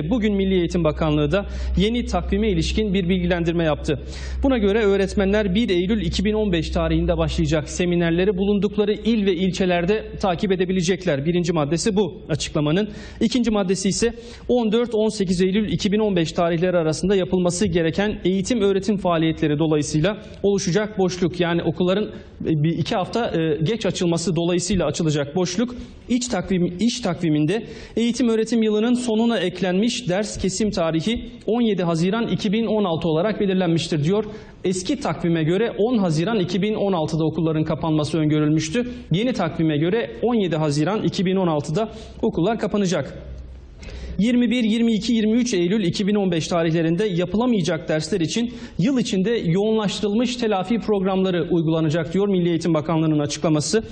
Bugün Milli Eğitim Bakanlığı da yeni takvime ilişkin bir bilgilendirme yaptı. Buna göre öğretmenler 1 Eylül 2015 tarihinde başlayacak seminerleri bulundukları il ve ilçelerde takip edebilecekler. Birinci maddesi bu açıklamanın. İkinci maddesi ise 14-18 Eylül 2015 tarihleri arasında yapılması gereken eğitim öğretim faaliyetleri dolayısıyla oluşacak boşluk. Yani okulların e, iki hafta e, geç açılması dolayısıyla açılacak boşluk iç takvim iş takviminde eğitim öğretim yılının sonuna eklenmiş ders kesim tarihi 17 Haziran 2016 olarak belirlenmiştir diyor. Eski takvime göre 10 Haziran 2016'da okulların kapanması öngörülmüştü. Yeni takvime göre 17 Haziran 2016'da okullar kapanacak. 21, 22, 23 Eylül 2015 tarihlerinde yapılamayacak dersler için yıl içinde yoğunlaştırılmış telafi programları uygulanacak diyor Milli Eğitim Bakanlığı'nın açıklaması.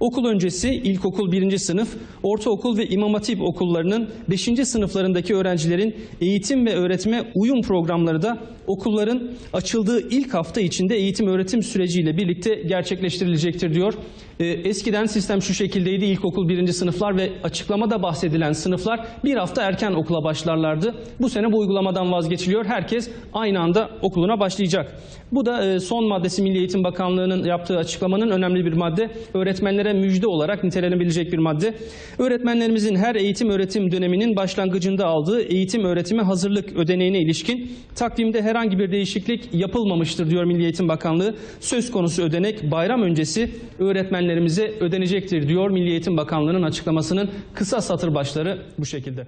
Okul öncesi ilkokul 1. sınıf, ortaokul ve imam hatip okullarının 5. sınıflarındaki öğrencilerin eğitim ve öğretime uyum programları da okulların açıldığı ilk hafta içinde eğitim öğretim süreciyle birlikte gerçekleştirilecektir diyor. Ee, eskiden sistem şu şekildeydi. İlkokul 1. sınıflar ve açıklamada bahsedilen sınıflar bir hafta erken okula başlarlardı. Bu sene bu uygulamadan vazgeçiliyor. Herkes aynı anda okuluna başlayacak. Bu da e, son maddesi Milli Eğitim Bakanlığı'nın yaptığı açıklamanın önemli bir madde. Öğretmenlere müjde olarak nitelenebilecek bir madde. Öğretmenlerimizin her eğitim öğretim döneminin başlangıcında aldığı eğitim öğretime hazırlık ödeneğine ilişkin takvimde herhangi bir değişiklik yapılmamıştır diyor Milli Eğitim Bakanlığı. Söz konusu ödenek bayram öncesi öğretmenlerimize ödenecektir diyor Milli Eğitim Bakanlığı'nın açıklamasının kısa satır başları bu şekilde.